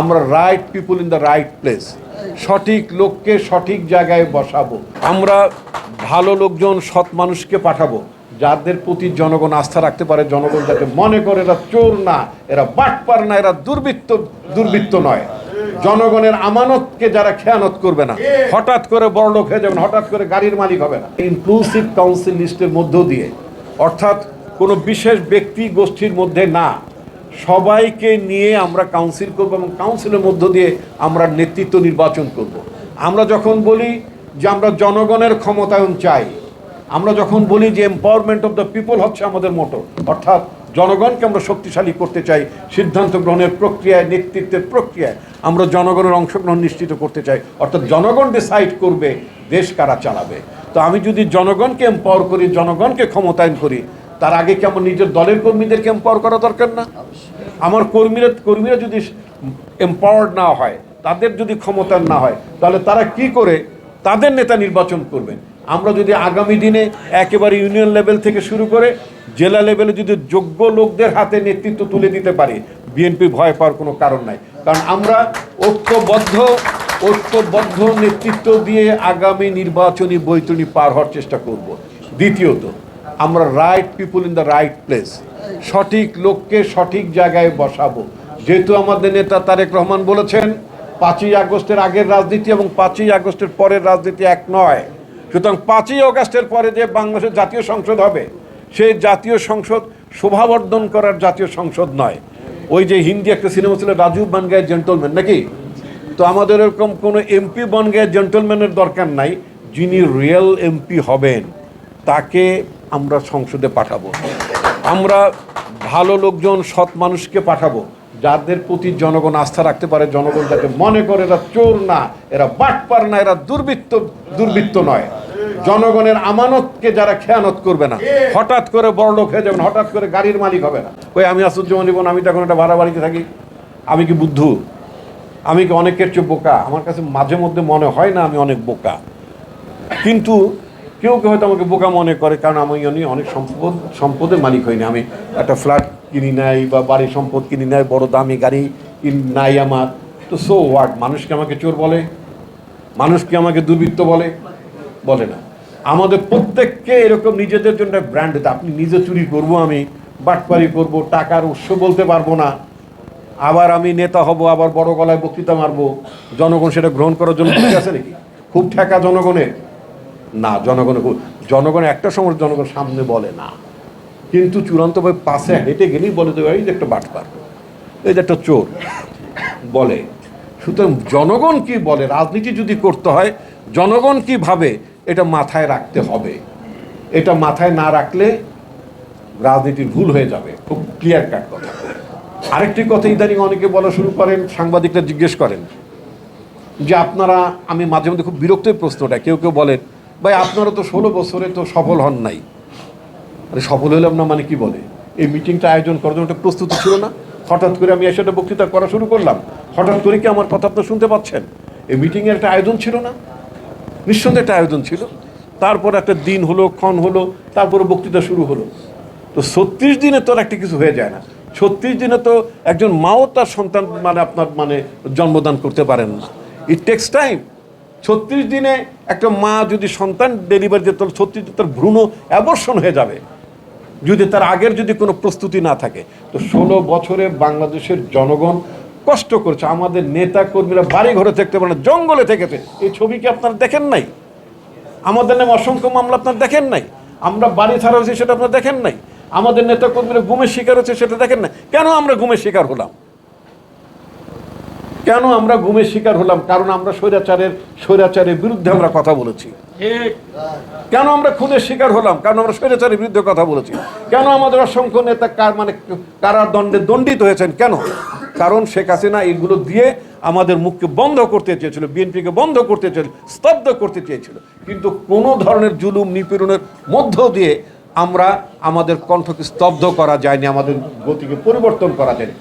আমরা right people in the right place সঠিক লোককে সঠিক জায়গায় বসাবো। আমরা ভালো লোকজন, সৎ মানুষকে পাঠাবো। যাদের প্রতি জনগণ আস্থা রাখতে পারে, জনগণ যাতে মনে করে এরা চোর না, এরা বাটপার না, এরা দুর্বৃত্ত দুর্বৃত্ত নয়। জনগণের আমানতকে যারা খেয়ানত করবে না, হঠাৎ করে বড় লোক হয়ে যাবেন হঠাৎ করে গাড়ির মালিক হবে না। ইনক্লুসিভ কাউন্সিল লিস্টের মধ্য দিয়ে, অর্থাৎ কোনো বিশেষ ব্যক্তি গোষ্ঠীর মধ্যে না সবাইকে নিয়ে আমরা কাউন্সিল করব এবং কাউন্সিলের মধ্য দিয়ে আমরা নেতৃত্ব নির্বাচন করব। আমরা যখন বলি যে আমরা জনগণের ক্ষমতায়ন চাই, আমরা যখন বলি যে এম্পাওয়ারমেন্ট অফ দ্য পিপল হচ্ছে আমাদের মোটর অর্থাৎ জনগণকে আমরা শক্তিশালী করতে চাই, সিদ্ধান্ত গ্রহণের প্রক্রিয়ায়, নেতৃত্বের প্রক্রিয়ায় আমরা জনগণের অংশগ্রহণ নিশ্চিত করতে চাই, অর্থাৎ জনগণ ডিসাইড করবে দেশ কারা চালাবে তো আমি যদি জনগণকে এম্পাওয়ার করি, জনগণকে ক্ষমতায়ন করি তার আগে কি আমার নিজের দলের কর্মীদেরকে এম্পাওয়ার করা দরকার না? আমার কর্মীরা কর্মীরা যদি এম্পাওয়ার্ড না হয় তাদের যদি ক্ষমতার না হয় তাহলে তারা কি করে? তাদের নেতা নির্বাচন করবেন। আমরা যদি আগামী দিনে একেবারে ইউনিয়ন লেভেল থেকে শুরু করে জেলা লেভেলে যদি যোগ্য লোকদের হাতে নেতৃত্ব তুলে দিতে পারি বিএনপি ভয় পাওয়ার কোনো কারণ নাই। কারণ আমরা ঐক্যবদ্ধ ঐক্যবদ্ধ নেতৃত্ব দিয়ে আগামী নির্বাচনী বৈতরণী পার হওয়ার চেষ্টা করব। দ্বিতীয়ত আমরা right people in the right place সঠিক লোককে সঠিক জায়গায় বসাবো। যেহেতু আমাদের নেতা তারেক রহমান বলেছেন, পাঁচই আগস্টের আগের রাজনীতি এবং পাঁচই আগস্টের পরের রাজনীতি এক নয়। সুতরাং পাঁচই আগস্টের পরে যে বাংলাদেশের জাতীয় সংসদ হবে, সেই জাতীয় সংসদ শোভাবর্ধন করার জাতীয় সংসদ নয়। ওই যে হিন্দি একটা সিনেমা ছিল রাজু বানগায় জেন্টলম্যান নাকি? তো আমাদের এরকম কোনো এমপি বনগায় জেন্টলম্যানের দরকার নাই, যিনি রিয়েল এমপি হবেন। তাকে আমরা সংসদে পাঠাবো। আমরা ভালো লোকজন, সৎ মানুষকে পাঠাবো। যাদের প্রতি জনগণ আস্থা রাখতে পারে, জনগণ যাতে মনে করে এরা চোর না, এরা বাটপার না, এরা দুর্বৃত্ত দুর্বৃত্ত নয়। জনগণের আমানতকে যারা খেয়ানত করবে না, হঠাৎ করে বড় লোক হয়ে যাবেন, হঠাৎ করে গাড়ির মালিক হবে না। ওই আমি আসুজ্জামান ইবন আমি তো এখন একটা ভাড়া বাড়িতে থাকি। আমি কি বুদ্ধু? আমি কি অনেকের চেয়ে বোকা? আমার কাছে মাঝে মধ্যে মনে হয় না আমি অনেক বোকা। কিন্তু কেউ কেউ হয়তো আমাকে বোকা মনে করে, কারণ আমি আমি অনেক সম্পদ, সম্পদের মালিক হইনি আমি একটা ফ্ল্যাট কিনি নাই বা বাড়ির সম্পদ কিনি নাই, বড় দামি গাড়ি নাই আমার। তো সো হোয়াট মানুষকে আমাকে চোর বলে? মানুষকে আমাকে দুর্বৃত্ত বলে? বলে না। আমাদের প্রত্যেককে এরকম নিজেদের জন্য ব্র্যান্ড আপনি নিজে চুরি করব আমি, বাটপারি করব, টাকার উৎস বলতে পারব না। আবার আমি নেতা হব, আবার বড় গলায় বক্তৃতা মারবো। জনগণ সেটা গ্রহণ করার জন্য ঠিক আছে নাকি? খুব ঠেকা জনগণের। না জনগণের জনগণ একটা সময় জনগণ সামনে বলে না। কিন্তু চূড়ান্তভাবে পাশে হেঁটে গেলেই বলে দেবে, এই যে একটা বাটপার। এই যে একটা চোর বলে। সুতরাং জনগণ কি বলে, রাজনীতি যদি করতে হয়, জনগণ কি ভাবে, এটা মাথায় রাখতে হবে। এটা মাথায় না রাখলে রাজনীতির ভুল হয়ে যাবে। খুব ক্লিয়ার কাট কথা। আরেকটি কথা ইদানিং অনেকে বলা শুরু করেন, সাংবাদিকরা জিজ্ঞেস করেন যে, আপনারা, আমি মাঝে মধ্যে খুব বিরক্ত প্রশ্নটা, কেউ কেউ বলেন ভাই, আপনারা তো ষোলো বছরে তো সফল হন নাই। আরে, সফল হলাম না মানে কি বলে? এই মিটিংটা আয়োজন করার জন্য একটা প্রস্তুতি ছিল না। হঠাৎ করে আমি এসে একটা বক্তৃতা করা শুরু করলাম। হঠাৎ করে কি আমার কথা আপনার শুনতে পাচ্ছেন? এই মিটিংয়ের একটা আয়োজন ছিল না? নিঃসন্দেহে একটা আয়োজন ছিল। তারপর একটা দিন হলো, ক্ষণ হলো, তারপরে বক্তৃতা শুরু হলো। তো ছত্রিশ দিনে তো একটা কিছু হয়ে যায় না। ছত্রিশ দিনে তো একজন মাও তার সন্তান মানে আপনার মানে জন্মদান করতে পারেন না। ইট টেক্স টাইম ছত্রিশ দিনে একটা মা যদি সন্তান ডেলিভারি দিতে তাহলে ছত্রিশ দিনে তার ভ্রূণ অ্যাবর্ষণ হয়ে যাবে। যদি তার আগের যদি কোনো প্রস্তুতি না থাকে। তো ষোলো বছরে বাংলাদেশের জনগণ কষ্ট করছে। আমাদের নেতা কর্মীরা বাড়ি ঘরে থাকতে পারে না, জঙ্গলে থেকেছে। এই ছবি কি আপনারা দেখেন নাই? আমাদের নামে অসংখ্য মামলা আপনার দেখেন নাই? আমরা বাড়ি ছাড়া হয়েছি সেটা আপনার দেখেন নাই? আমাদের নেতা কর্মীরা গুমের শিকার হচ্ছে সেটা দেখেন না কেন আমরা গুমের শিকার হলাম? কেন আমরা গুমের শিকার হলাম? কারণ আমরা স্বৈরাচারের স্বৈরাচারের বিরুদ্ধে আমরা কথা বলেছি। কেন আমরা খুনের শিকার হলাম? কারণ আমরা স্বৈরাচারের বিরুদ্ধে কথা বলেছি। কেন আমাদের অসংখ্য নেতা কার মানে কারাদণ্ডে দণ্ডিত হয়েছেন? কেন? কারণ শেখ হাসিনা এগুলো দিয়ে আমাদের মুখকে বন্ধ করতে চেয়েছিল বিএনপিকে বন্ধ করতে চেয়েছিল স্তব্ধ করতে চেয়েছিল। কিন্তু কোনো ধরনের জুলুম নিপীড়নের মধ্য দিয়ে আমরা আমাদের কণ্ঠকে স্তব্ধ করা যায়নি আমাদের গতিকে পরিবর্তন করা যায়নি।